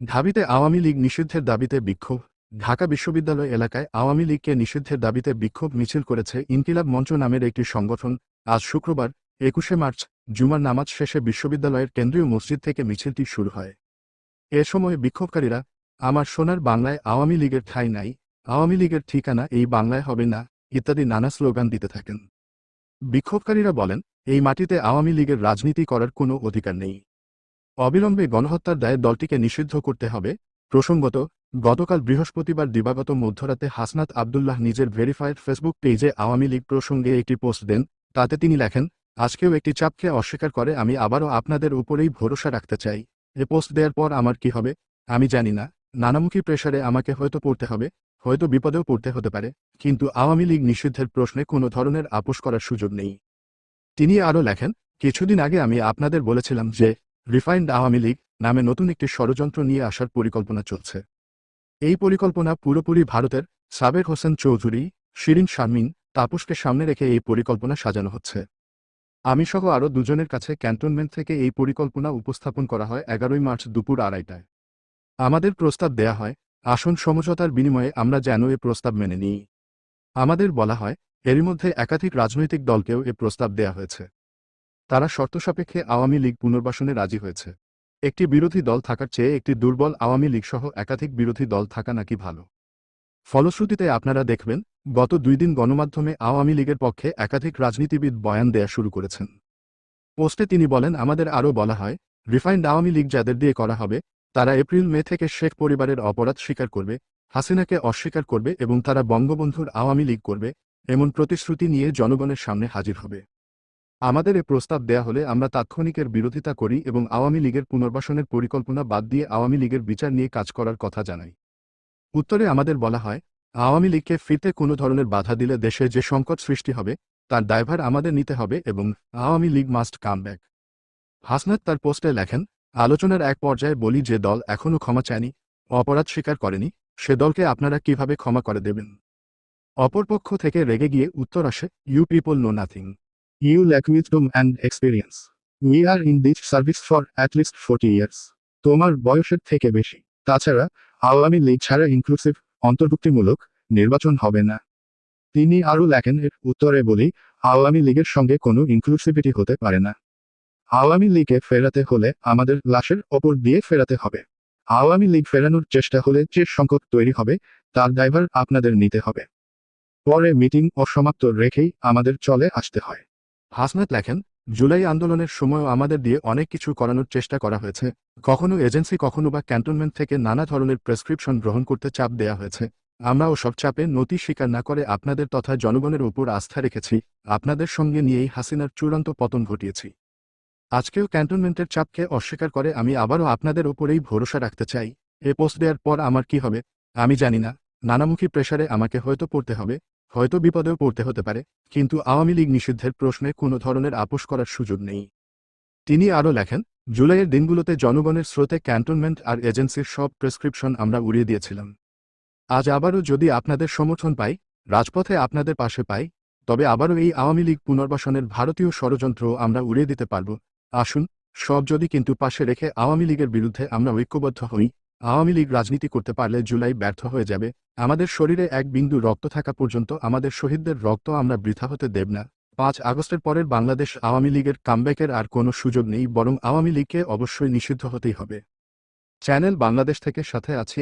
ঢাবিতে আওয়ামী লীগ নিষিদ্ধের দাবিতে বিক্ষোভ। ঢাকা বিশ্ববিদ্যালয় এলাকায় আওয়ামী লীগকে নিষিদ্ধের দাবিতে বিক্ষোভ মিছিল করেছে ইনকিলাব মঞ্চ নামের একটি সংগঠন। আজ শুক্রবার, একুশে মার্চ, জুমার নামাজ শেষে বিশ্ববিদ্যালয়ের কেন্দ্রীয় মসজিদ থেকে মিছিলটি শুরু হয়। এ সময় বিক্ষোভকারীরা, আমার সোনার বাংলায় আওয়ামী লীগের ঠাঁই নাই, আওয়ামী লীগের ঠিকানা এই বাংলায় হবে না ইত্যাদি নানা স্লোগান দিতে থাকেন। বিক্ষোভকারীরা বলেন, এই মাটিতে আওয়ামী লীগের রাজনীতি করার কোনো অধিকার নেই। অবিলম্বে গণহত্যার দায়ে দলটিকে নিষিদ্ধ করতে হবে। প্রসঙ্গত, গতকাল বৃহস্পতিবার দিবাগত মধ্যরাতে হাসনাত আবদুল্লাহ নিজের ভেরিফাইড ফেসবুক পেজে আওয়ামী লীগ প্রসঙ্গে একটি পোস্ট দেন। তাতে তিনি লেখেন, আজকেও একটি চাপকে অস্বীকার করে আমি আবারও আপনাদের উপরেই ভরসা রাখতে চাই। এ পোস্ট দেওয়ার পর আমার কি হবে? আমি জানি না। নানামুখী প্রেসারে আমাকে হয়তো পড়তে হবে, হয়তো বিপদেও পড়তে হতে পারে। কিন্তু আওয়ামী লীগ নিষিদ্ধের প্রশ্নে কোনো ধরনের আপোষ করার সুযোগ নেই। তিনি আরও লেখেন, কিছুদিন আগে আমি আপনাদের বলেছিলাম যে রিফাইন্ড আওয়ামী লীগ নামে নতুন একটি ষড়যন্ত্র নিয়ে আসার পরিকল্পনা চলছে। এই পরিকল্পনা পুরোপুরি ভারতের সাবের হোসেন চৌধুরী, শিরিন শারমিন, তাপসকে সামনে রেখে এই পরিকল্পনা সাজানো হচ্ছে। আমি সহ আরও দুজনের কাছে ক্যান্টনমেন্ট থেকে এই পরিকল্পনা উপস্থাপন করা হয় এগারোই মার্চ দুপুর আড়াইটায়। আমাদের প্রস্তাব দেয়া হয়, আসন সমঝোতার বিনিময়ে আমরা যেন এ প্রস্তাব মেনে নিই। আমাদের বলা হয়, এরই মধ্যে একাধিক রাজনৈতিক দলকেও এ প্রস্তাব দেয়া হয়েছে। তারা শর্ত সাপেক্ষে আওয়ামী লীগ পুনর্বাসনে রাজি হয়েছে। একটি বিরোধী দল থাকার চেয়ে একটি দুর্বল আওয়ামী লীগ সহ একাধিক বিরোধী দল থাকা নাকি ভালো? ফলশ্রুতিতে আপনারা দেখবেন, গত দুই দিন গণমাধ্যমে আওয়ামী লীগের পক্ষে একাধিক রাজনীতিবিদ বয়ান দেয়া শুরু করেছেন। পোস্টে তিনি বলেন, আমাদের আরও বলা হয়, রিফাইন্ড আওয়ামী লীগ যাদের দিয়ে করা হবে, তারা এপ্রিল মে থেকে শেখ পরিবারের অপরাধ স্বীকার করবে, হাসিনাকে অস্বীকার করবে এবং তারা বঙ্গবন্ধুর আওয়ামী লীগ করবে, এমন প্রতিশ্রুতি নিয়ে জনগণের সামনে হাজির হবে। আমাদের এ প্রস্তাব দেয়া হলে আমরা তাৎক্ষণিকের বিরোধিতা করি এবং আওয়ামী লীগের পুনর্বাসনের পরিকল্পনা বাদ দিয়ে আওয়ামী লীগের বিচার নিয়ে কাজ করার কথা জানাই। উত্তরে আমাদের বলা হয়, আওয়ামী লীগকে ফিরতে কোনো ধরনের বাধা দিলে দেশে যে সংকট সৃষ্টি হবে, তার দায়ভার আমাদের নিতে হবে এবং Awami League must come back. Hasnat তার পোস্টে লেখেন, আলোচনার এক পর্যায়ে বলি যে দল এখনও ক্ষমা চায়নি, অপরাধ স্বীকার করেনি, সে দলকে আপনারা কীভাবে ক্ষমা করে দেবেন? অপরপক্ষ থেকে রেগে গিয়ে উত্তর আসে you people know nothing you lack wisdom and experience we are in this service for at least forty years তোমার বয়সের থেকে বেশি। তাছাড়া, আওয়ামী লীগ ছাড়া ইনক্লুসিভ অন্তর্ভুক্তিমূলক নির্বাচন হবে না। তিনি আরও লেখেন, এর উত্তরে বলি, আওয়ামী লীগের সঙ্গে কোনো ইনক্লুসিভিটি হতে পারে না। আওয়ামী লীগে ফেরাতে হলে আমাদের লাশের ওপর দিয়ে ফেরাতে হবে। আওয়ামী লীগ ফেরানোর চেষ্টা হলে যে সংকট তৈরি হবে, তার ড্রাইভার আপনাদের নিতে হবে। পরে মিটিং অসমাপ্ত রেখেই আমাদের চলে আসতে হয়। হাসনাত লেখেন, জুলাই আন্দোলনের সময়ও আমাদের দিয়ে অনেক কিছু করানোর চেষ্টা করা হয়েছে। কখনো এজেন্সি, কখনো বা ক্যান্টনমেন্ট থেকে নানা ধরনের প্রেসক্রিপশন গ্রহণ করতে চাপ দেয়া হয়েছে। আমরা ওসব চাপে নতি স্বীকার না করে আপনাদের তথা জনগণের উপর আস্থা রেখেছি, আপনাদের সঙ্গে নিয়েই হাসিনার চূড়ান্ত পতন ঘটিয়েছি। আজকেও ক্যান্টনমেন্টের চাপকে অস্বীকার করে আমি আবারও আপনাদের ওপরেই ভরসা রাখতে চাই। এ পোস্ট দেওয়ার পর আমার কি হবে, আমি জানি না। নানামুখী প্রেসারে আমাকে হয়তো পড়তে হবে। হয়তো বিপদেও পড়তে হতে পারে, কিন্তু আওয়ামী লীগ নিষিদ্ধের প্রশ্নে কোনো ধরনের আপোষ করার সুযোগ নেই। তিনি আরও লেখেন, জুলাইয়ের দিনগুলোতে জনগণের স্রোতে ক্যান্টনমেন্ট আর এজেন্সির সব প্রেসক্রিপশন আমরা উড়িয়ে দিয়েছিলাম। আজ আবারও যদি আপনাদের সমর্থন পাই, রাজপথে আপনাদের পাশে পাই, তবে আবারও এই আওয়ামী লীগ পুনর্বাসনের ভারতীয় ষড়যন্ত্র আমরা উড়িয়ে দিতে পারব। আসুন, সব যদি কিন্তু পাশে রেখে আওয়ামী লীগের বিরুদ্ধে আমরা ঐক্যবদ্ধ হই। আওয়ামী লীগ রাজনীতি করতে পারলে জুলাই ব্যর্থ হয়ে যাবে। আমাদের শরীরে এক বিন্দু রক্ত থাকা পর্যন্ত আমাদের শহীদদের রক্ত আমরা বৃথা হতে দেব না। পাঁচ আগস্টের পরের বাংলাদেশ আওয়ামী লীগের কামব্যাকের আর কোনো সুযোগ নেই, বরং আওয়ামী লীগকে অবশ্যই নিষিদ্ধ হতেই হবে। চ্যানেল বাংলাদেশ থেকে সাথে আছি।